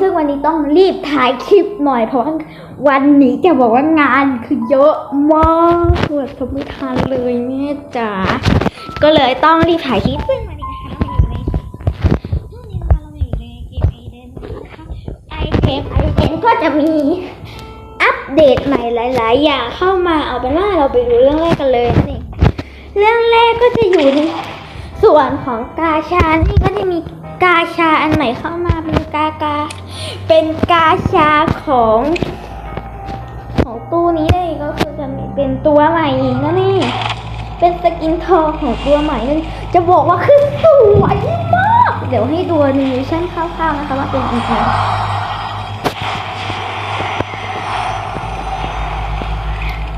ซึ่งวันนี้ต้องรีบถ่ายคลิปหน่อย เพราะว่าวันนี้จะบอกว่างานคือเยอะมากคือบบทำไม่ทันเลยแม่จ๋า ก็เลยต้องรีบถ่ายคลิปซึ่งวันนี้นะคะเราอยู่ในช่วงนี้นะคะเราอยู่ในเกมไอเดนนะคะไอเกมไอเดนก็จะมีอัปเดตใหม่หลาย ๆ อย่างเข้ามาเอาเป็นว่าเราไปดูเรื่องแรกกันเลยนั่เองเรื่องแรกก็จะอยู่ในส่วนของกาชานี่ก็จะมี กาชาอันใหม่เข้ามาเป็นกากา เป็นกาชาของ ของตู้นี้เลยก็คือจะมีเป็นตัวใหม่อีกนะนี่ เป็นสกินทองของตัวใหม่นั่นจะบอกว่าคือสวยมาก เดี๋ยวให้ดูนิเมชั่นคร่าวๆนะคะว่าเป็นยังไง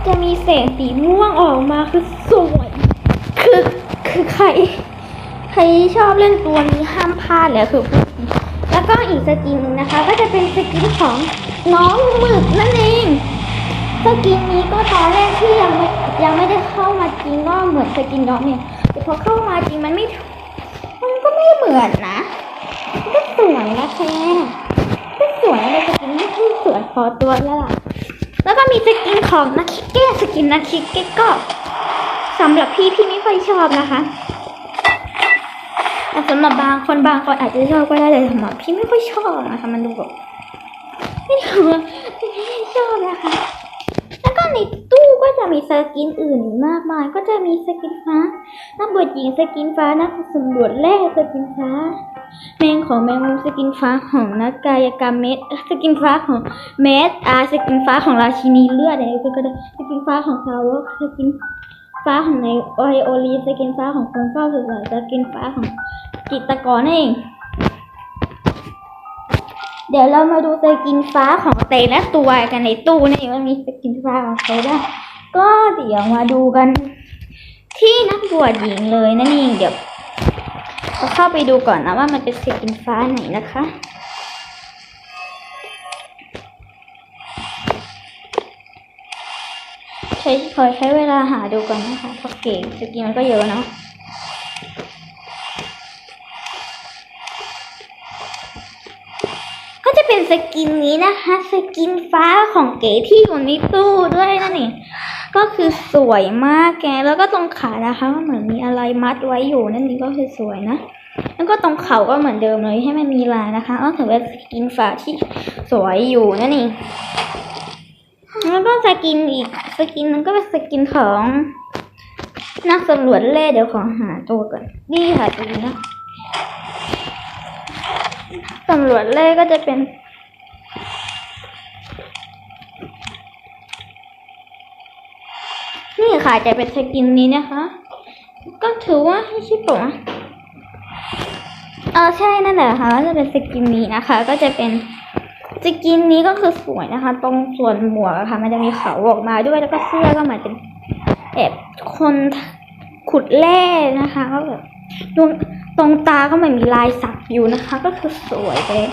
จะมีแสงสีม่วงออกมาคือสวย คือคือใคร ครชอบเล่นตัวนี้ห้ามพลาดเลยคือพูดแล้วก็อีกสกินหนึ่งนะคะ ก็จะเป็นสกินของน้องหมึกนั่นเองสกินนี้ก็ตอนแรกที่ยังไม่ยังไม่ได้เข้ามาจริงก็เหมือนสกินน้องเนี่ยแต่พอเข้ามาจริงมันไม่มันก็ไม่เหมือนนะก็สวยนะแค่ก็สวยอะไรสกินนี้ก็สวยพอตัวแล้วล่ะแล้วก็มีสกินของนักคิกเก้สกินนักคิกเก้ก็สำหรับพี่พี่ไม่ค่อยชอบนะคะ แต่สำหรับบางคนบางคนอาจจะชอบก็ได้แต่สำหรับพี่ไม่ค่อยชอบนะคะมันดูแบบไม่รู้ว่าไม่ชอบนะคะแล้วก็ในตู้ก็จะมีสกินอื่นมากมาย ก็จะมีสกินฟ้า นักบวชหญิงสกินฟ้านักสำรวจแร่สกินฟ้า แมงของแมงมุมสกินฟ้าของนักกายกรรมเม็ดสกินฟ้าของเม็ดอาสกินฟ้าของราชินีเลือดอะไรก็ได้สกินฟ้าของซาวสกินฟ้าของในไอโอลีสกินฟ้าของคนเฝ้าสุสานสกินฟ้าของ กิตกรนั่นเอง เดี๋ยวเรามาดูสกินฟ้าของเตและตัวกันในตู้นี่ว่ามีสกินฟ้าของใครบ้ก็เดี๋ยวมาดูกัน ที่นักบวชหญิงเลยนั่นเองเดี๋ยวเราเข้าไปดูก่อนนะว่ามันเป็นสกินฟ้าไหนนะคะใช้ขอใช้เวลาหาดูก่อนนะคะเพราะเก่งสกินมันก็เยอะเนาะ สกินนี้นะคะสกินฟ้าของเก๋ที่อยู่ในตู้ด้วยนั่นเองก็คือสวยมากแกแล้วก็ตรงขานะคะเหมือนมีอะไรมัดไว้อยู่นั่นนี่ก็คือสวยนะแล้วก็ตรงเข่าก็เหมือนเดิมเลยให้มันมีลายนะคะก็ถือว่าสกินฟ้าที่สวยอยู่นั่นเองแล้วก็สกินอีกสกินนึงก็เป็นสกินของนักสำรวจเล่เดี๋ยวขอหาตัวก่อนนี่ค่ะตัวนี้นะตำรวจเล่ก็จะเป็น นี่ค่ะจะเป็นสกินนี้นะคะ ก็ถือว่าให้ชิปะเออใช่นั่นแหละค่ะก็จะเป็นสกินนี้นะคะ ก็จะเป็นสกินนี้ก็คือสวยนะคะ ตรงส่วนหมวกอะค่ะ มันจะมีเขาออกมาด้วยแล้วก็เสื้อก็เหมือนเป็นแบบคนขุดแร่นะคะ ก็แบบดวงตรงตาก็เหมือนมีลายสักอยู่นะคะ ก็คือสวยเลย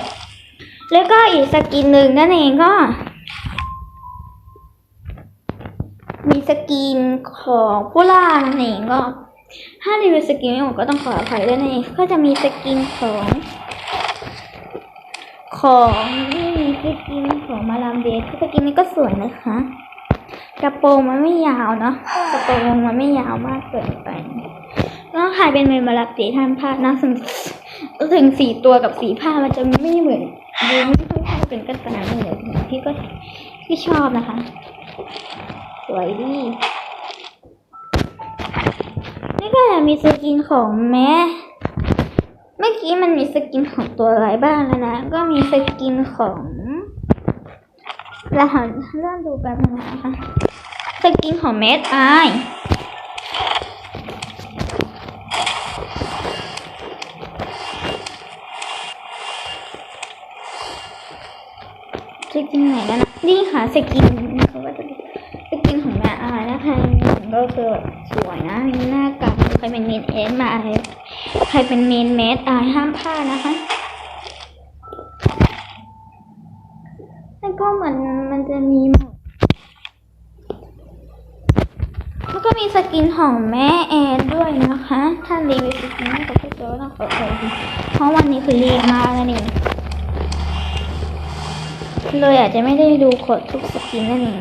แล้วก็อีกสกินหนึ่งนั่นเองก็ สกินของผู้ล่านั่นเองก็ ถ้ารีวิวสกินไม่หมดก็ต้องขออภัยด้วยนั่นเองก็จะมีสกินของ ของนี่มีสกินของมาลามเดสสกินนี้ก็สวยนะคะกระโปรงมันไม่ยาวเนาะกระโปรงมันไม่ยาวมากเกินไปก็ขายเป็นเมมมารับสีท่านผ้านะถึงถึงสีตัวกับสีผ้ามันจะไม่เหมือนดูไม่ค่อยเป็นกันขนาดนั้นเลยพี่ก็พี่ชอบนะคะ สวยดีนี่ก็จะมีสกินของแม่เมื่อกี้มันมีสกินของตัวอะไรบ้างแล้วนะ ก็มีสกินของรหัสเริ่มดูแป๊บนึงนะคะสกินของเมดไอสกินไหนนะนี่ค่ะสกินเขาก็จะสกินของแม่อายนะคะ ก็คือแบบสวยนะมีหน้ากับใครเป็นเมนเอสมาใครเป็นเมนเมสอายห้ามพลาดนะคะแล้วก็เหมือนมันจะมีหมดแล้วก็มีสกินของแม่แอนด้วยนะคะ ถ้ารีวิวสกินให้กับพี่โจ้ต้องขอขอบคุณเพราะวันนี้คือรีบมากนั่นเองเลยอาจจะไม่ได้ดูกดทุกสกินนั่นเอง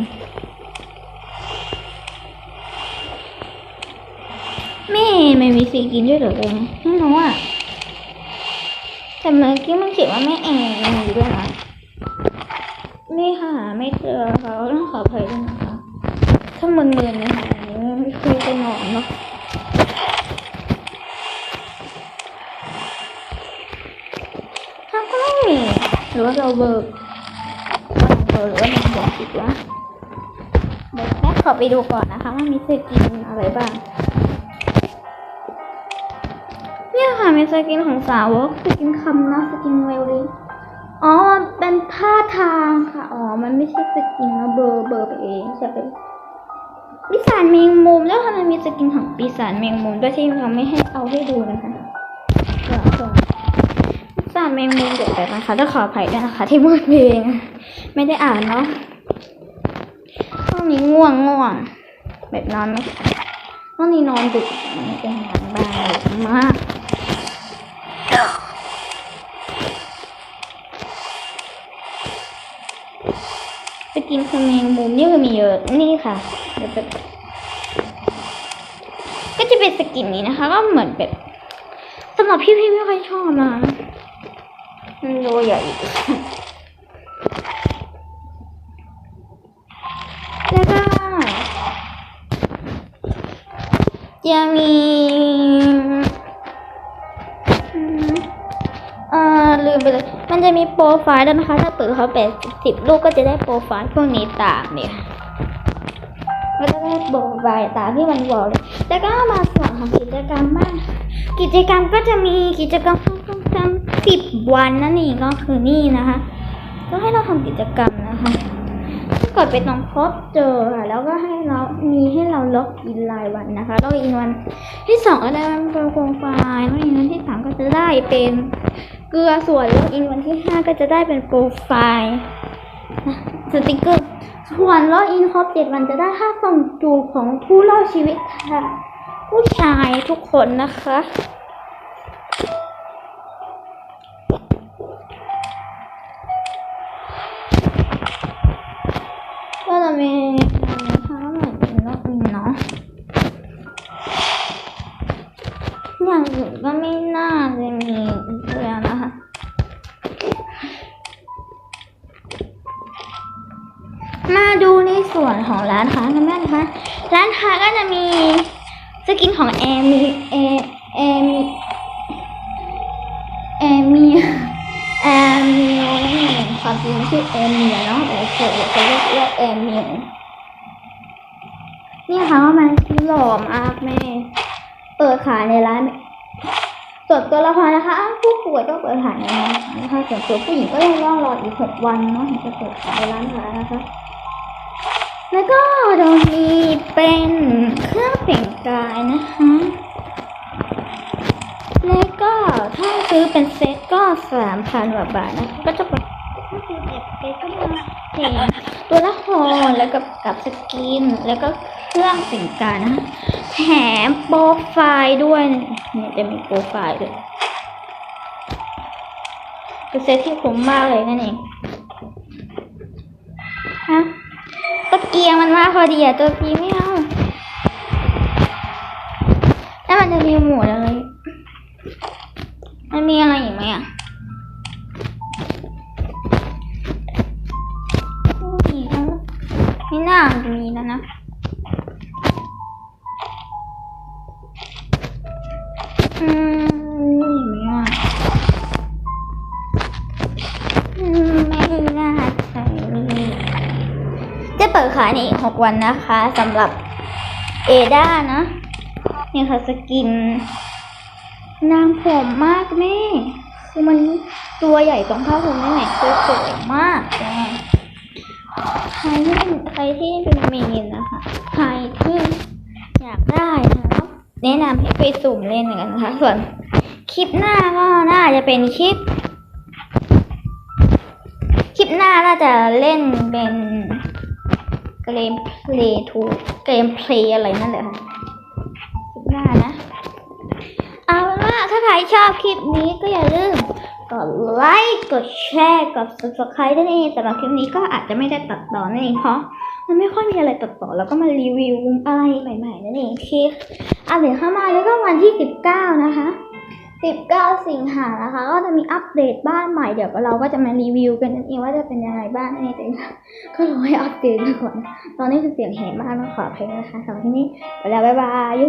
แม่ไม่มีสกินด้วยเหรอเองไม่รู้อะแต่เมื่อกี้มันเขียนว่าแม่แอนมีด้วยนะนี่ค่ะไม่เจอเขาต้องขออภัยด้วยนะคะถ้ามึนๆนะคะอันนี้ไม่เคยจะนอนเนาะถ้าก็ไม่มีหรือว่าเราเบิกเบอร์หรือว่ามันเขียนผิดวะเดี๋ยวแม่ขอไปดูก่อนนะคะว่ามีสกินอะไรบ้าง มีสกินของสาวกสกินคำนะสกินเวลลิอ๋อเป็นท่าทางค่ะ อ๋อ มันไม่ใช่สกินนะเบอร์เบอร์ไปเองใช่ไหมปีศาจแมงมุมแล้วทำไมมีสกินของปีศาจแมงมุมด้วยที่เราไม่ให้เอาให้ดูนะคะเดี๋ยวก่อนปีศาจแมงมุมเดี๋ยวไปนะคะต้องขออภัยด้วยนะคะ ที่มืดเพลงไม่ได้อ่านเนาะห้องนี้ง่วงง่วงแบบนอนไหมห้องนี้นอนดึกเป็นหางบางดึกมาก สกินของแมงมุมนี่คือมีเยอะนี่ค่ะเดี๋ยวจะก็จะเป็นสกินนี้นะคะ ก็เหมือนแบบสำหรับพี่พี่ๆไม่ค่อยชอบนะมันโลใหญ่แล้วก็จะมี ลืมไปเลย มันจะมีโปรไฟล์ด้วยนะคะ ถ้าเปิดเขาแปดสิบลูกก็จะได้โปรไฟล์พวกนี้ตามเนี่ยก็จะได้โปรไฟล์ตามที่มันบอกเลย แล้วก็มาส่วนของกิจกรรมบ้างกิจกรรมก็จะมีกิจกรรมต้งทำสิบวันนั่นเองก็คือนี่นะคะก็ให้เราทำกิจกรรมนะคะถ้ากดไปตรงพบเจอค่ะแล้วก็ให้เรา มีให้เราล็อกอินรายวันนะคะล็อกอินวันที่สองก็ได้เป็นโปรไฟล์ล็อกอินวันที่สามก็จะได้เป็น เกลือส่วนล็อกอินวันที่ห้าก็จะได้เป็นโปรไฟล์สติกเกอร์ส่วนลอกอินครบเจ็ดวันจะได้ค่าส่งจูของผู้รอดชีวิตค่ะ ผู้ชายทุกคนนะคะ ส่วนของร้านค้ากันบ้างนะคะ ร้านค้าก็จะมีสกินของแอร์มีแอร์แอร์มีแอร์มีแอร์มีนั่ความจริงชื่อแอร์เมียเนาะแต่เฉยๆจะเรียกเรียกแอร์เมียนี่ค่ะว่ามันหล่อมากแม่ เปิดขายในร้านส่วนตัวละครนะคะ ผู้ป่วยก็เปิดขายในร้านนะคะส่วนตัวผู้หญิงก็ยังต้องรออีกหกวันเนาะถึงจะเปิดขายในร้านค้านะคะ แล้วก็ตรงนี้เป็นเครื่องแต่งกายนะคะ แล้วก็ถ้าซื้อเป็นเซ็ตก็สามพันกว่าบาทนะคะก็จะเป็นก็คือแบบเซ็ตก็มาแถมตัวละครแล้วก็กับสกิน แล้วก็เครื่องแต่งกายนะคะแถมโปรไฟล์ด้วยเนี่ยจะมีโปรไฟล์ด้วยเป็นเซ็ตที่คุ้มมากเลยนั่นเองฮะ ตะเกียงมันมาพอดีอะตัวพีไม่เอาแล้วมันจะมีหมวดอะไร มันมีอะไรอีกไหมอะมีแล้วไม่น่าจะมีแล้วนะายในอีกหกวันนะคะสำหรับเอด้านะนี่ค่ะสกิน นางผมมากแม่คือมันตัวใหญ่ตรงผ้าผมนี่แหละคือสวยมากแม่ใครที่เป็นใครที่เป็นเมนนะคะใครที่อยากได้นะคะแนะนำให้ไปสุ่มเล่นกันนะคะ ส่วนคลิปหน้าก็น่าจะเป็นคลิป คลิปหน้าน่าจะเล่นเป็น เกมเพลย์ทูเกมเพลย์อะไรนั่นแหละค่ะคลิปหน้านะ เอาเป็นว่าถ้าใครชอบคลิปนี้ก็อย่าลืมกดไลค์กดแชร์กด subscribe นั่นเองสำหรับคลิปนี้ก็อาจจะไม่ได้ตัดต่อนั่นเองเพราะมันไม่ค่อยมีอะไรตัดต่อแล้วก็มารีวิวอะไรใหม่ๆนั่นเองที่อะเดี๋ยวเข้ามาแล้วก็วันที่ 19 นะคะ 19 สิงหานะคะ ก็จะมีอัปเดตบ้านใหม่เดี๋ยวเราก็จะมารีวิวกันนั่นเองว่าจะเป็นยังไงบ้างนั่นเองแต่ก็รอให้อัปเดตมาก่อน ตอนนี้คือเสียงแหบมากต้องขออภัยนะคะสำหรับที่นี้ไปแล้วบ๊ายบายยู